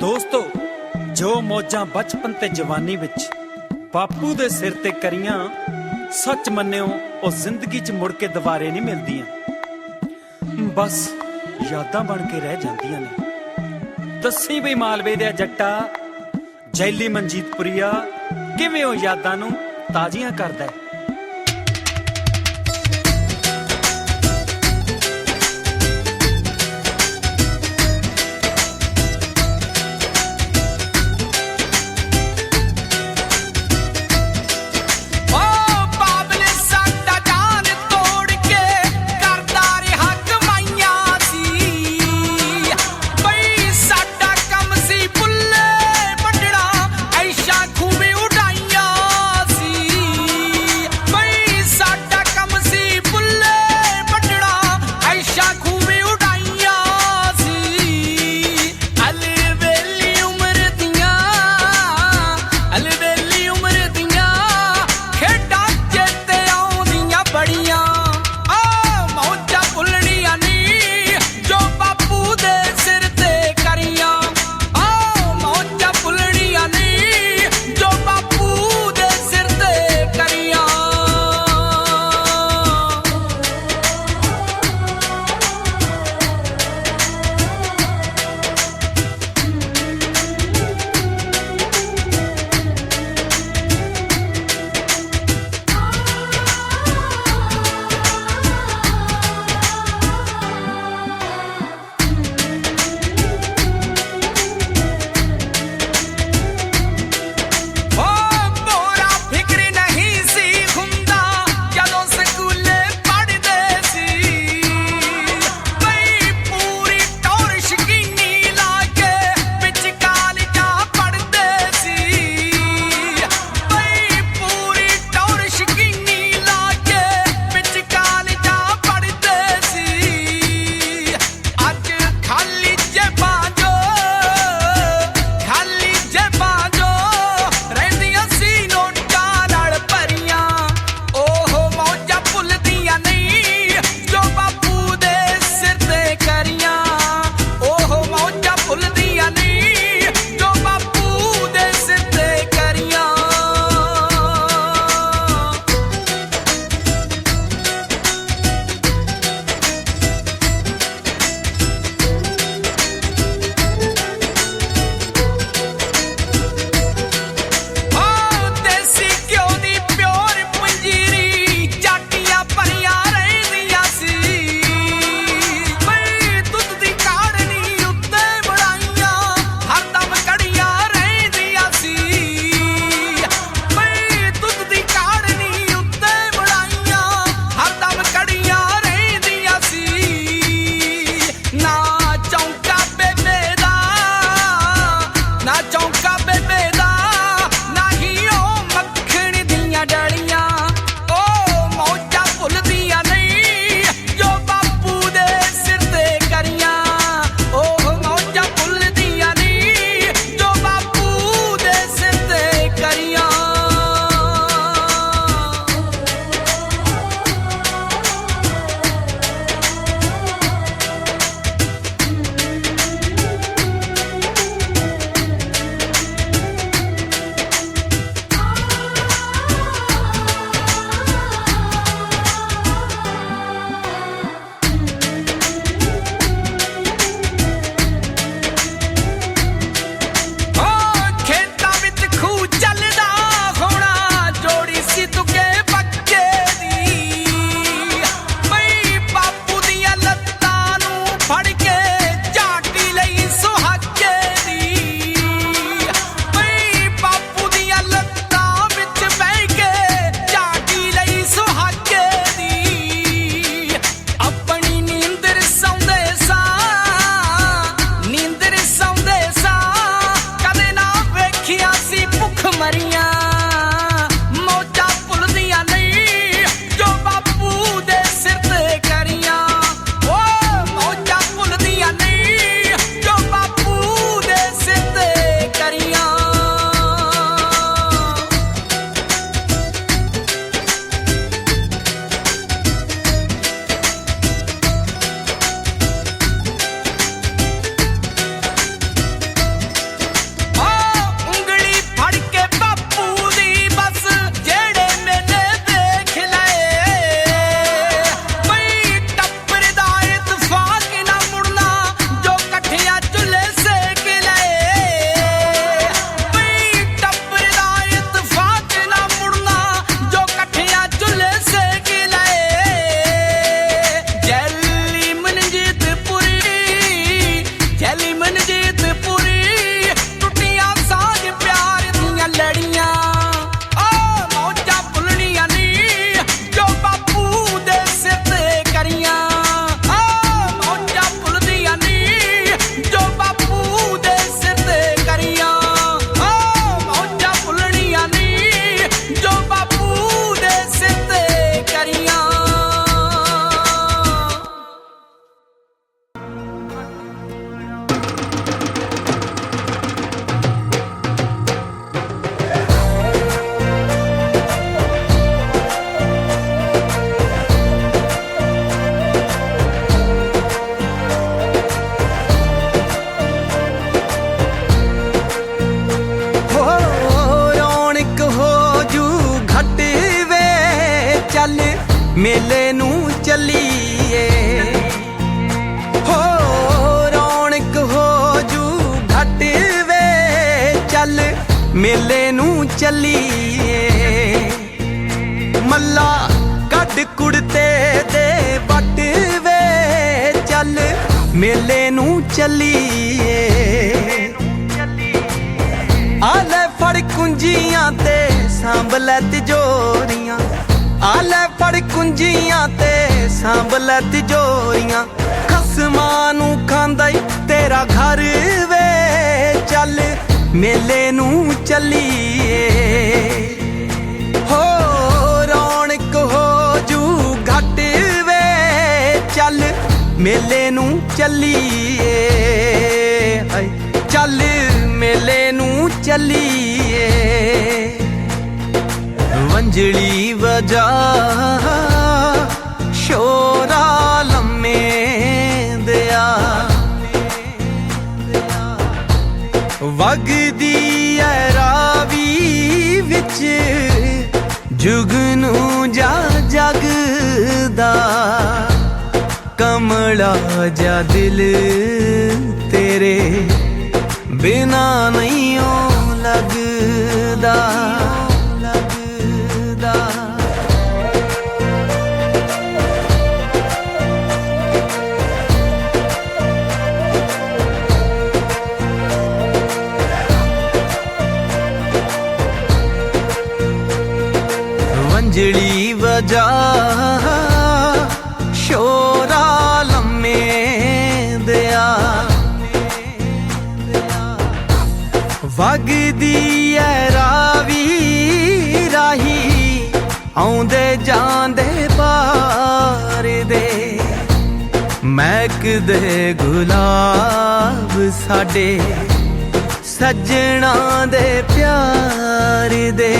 ਦੋਸਤੋ, ਜੋ ਮੌਜਾਂ ਬਚਪਨ ਤੇ ਜਵਾਨੀ ਵਿੱਚ ਬਾਪੂ ਦੇ ਸਿਰ ਤੇ ਕਰੀਆਂ, ਸੱਚ ਮੰਨਿਓ, ਉਹ ਜ਼ਿੰਦਗੀ 'ਚ ਮੁੜ ਕੇ ਦੁਬਾਰੇ ਨਹੀਂ ਮਿਲਦੀਆਂ। ਬਸ ਯਾਦਾਂ ਬਣ ਕੇ ਰਹਿ ਜਾਂਦੀਆਂ ਨੇ। ਦੱਸੀ ਵੀ ਮਾਲਵੇ ਦੇ ਜੱਟਾ, ਜੈਲੀ ਮਨਜੀਤਪੁਰੀਆ, ਕਿਵੇਂ ਉਹ ਯਾਦਾਂ ਨੂੰ ਤਾਜ਼ੀਆਂ ਕਰਦਾ ਹੈ? ਚੱਲੀਏ ਮੱਲਾ ਕੱਢ ਕੁੜਤੇ ਦੇ ਵੱਟ ਵੇ ਚੱਲ। ਮੇਲੇ ਨੂੰ ਚੱਲੀਏ ਆ ਫੜ ਕੁੰਜੀਆਂ ਤੇ ਸਾਂਭ ਲੈ ਤਿਜੋਰੀਆਂ। ਆ ਫੜ ਕੁੰਜੀਆਂ ਤੇ ਸਾਂਭ ਲੈ ਤਿਜੋਰੀਆਂ। ਖਸਮਾਂ ਨੂੰ ਖਾਂਦਾ ਈ ਤੇਰਾ ਘਰ ਵੇ ਚੱਲ। ਮੇਲੇ ਨੂੰ ਚੱਲੀਏ। ਹੋ ਰੌਣਕ ਹੋ ਜੂ ਘਟ ਵੇ। ਚੱਲ ਮੇਲੇ ਨੂੰ ਚੱਲੀਏ। ਚੱਲ ਮੇਲੇ ਨੂੰ ਚੱਲੀਏ। ਵੰਜਲੀ ਵਜਾ ਸ਼ੋਰਾ ਵਗਦੀ ਐ ਰਾਵੀ ਵਿੱਚ। ਜੁਗਨੂ ਜਾ ਜਗਦਾ। ਕਮਲਾ ਜਾ ਦਿਲ ਤੇਰੇ ਬਿਨਾ ਨਹੀਂ ਓ ਲੱਗਦਾ ਲੱਗਦਾ। ਵੰਜਲੀ ਵਜਾ ਸ਼ੋਰਾ ਲੰਮੇ ਦਿਆ। ਵਗਦੀ ਐ ਰਾਵੀ ਰਾਹੀ, ਆਉਂਦੇ ਜਾਂਦੇ ਬਾਰ ਦੇ। ਮਹਿਕਦੇ ਗੁਲਾਬ ਸਾਡੇ, ਸੱਜਣਾ ਦੇ ਪਿਆਰ ਦੇ।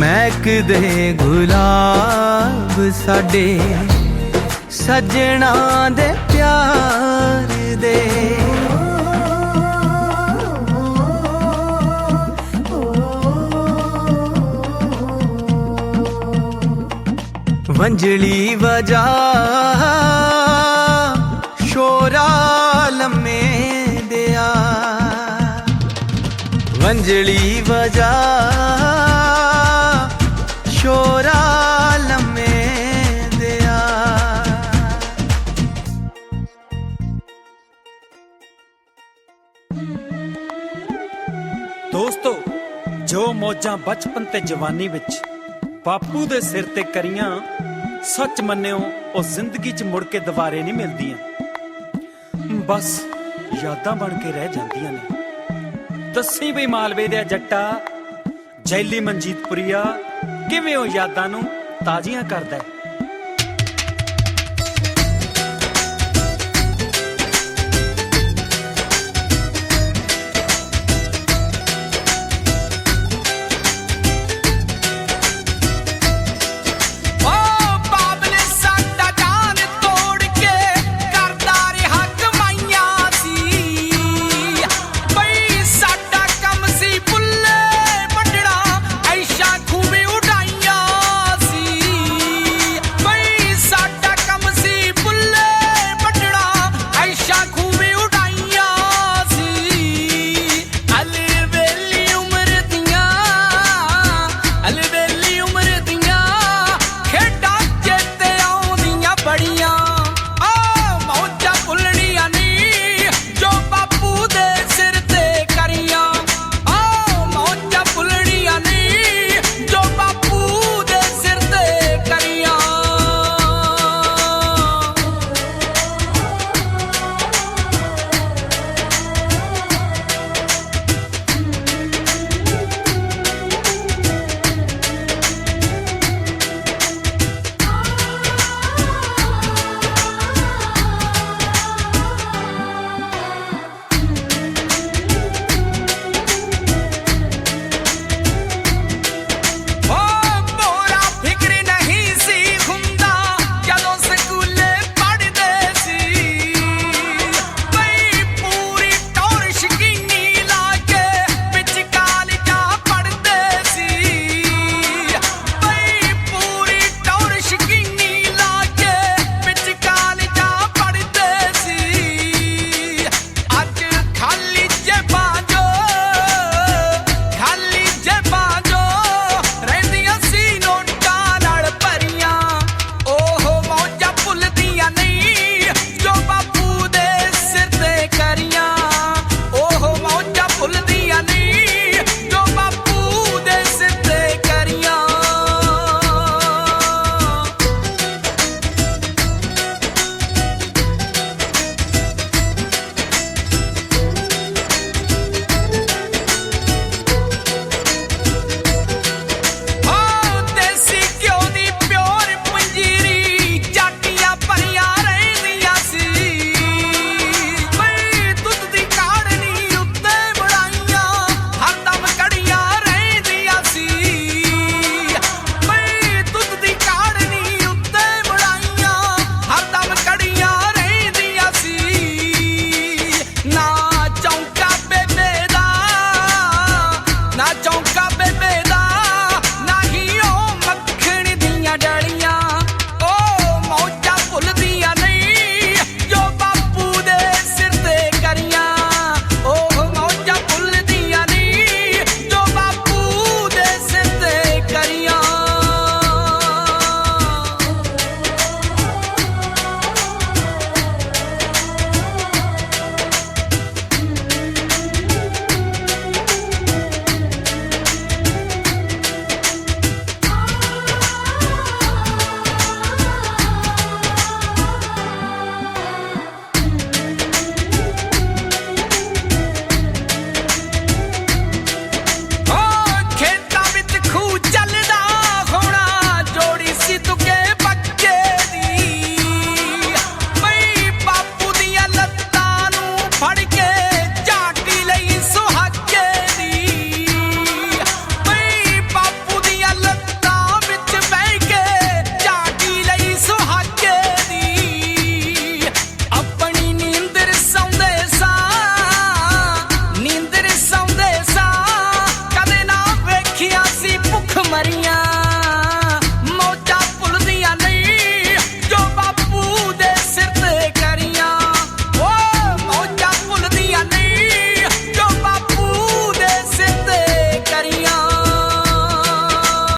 ਮਹਿਕਦੇ ਗੁਲਾਬ ਸਾਡੇ ਸੱਜਣਾ ਦੇ ਪਿਆਰ ਦੇ। ਵੰਜਲੀ ਵਜਾ ਸ਼ੋਰਾ ਲੰਮੇ ਦਿਆ। ਵੰਜਲੀ ਵਜਾ ਦੋਸਤੋ, ਜੋ ਮੌਜਾਂ ਬਚਪਨ ਤੇ ਜਵਾਨੀ ਵਿੱਚ ਬਾਪੂ ਦੇ ਸਿਰ ਤੇ ਕਰੀਆਂ, ਸੱਚ ਮੰਨਿਓ, ਉਹ ਜ਼ਿੰਦਗੀ 'ਚ ਮੁੜ ਕੇ ਦੁਬਾਰੇ ਨਹੀਂ ਮਿਲਦੀਆਂ। ਬਸ ਯਾਦਾਂ ਬਣ ਕੇ ਰਹਿ ਜਾਂਦੀਆਂ ਨੇ। ਦੱਸੀ ਬਈ ਮਾਲਵੇ ਦੇ ਜੱਟਾ, ਜੈਲੀ ਮਨਜੀਤਪੁਰੀਆ, ਕਿਵੇਂ ਉਹ ਯਾਦਾਂ ਨੂੰ ਤਾਜ਼ੀਆਂ ਕਰਦਾ ਹੈ?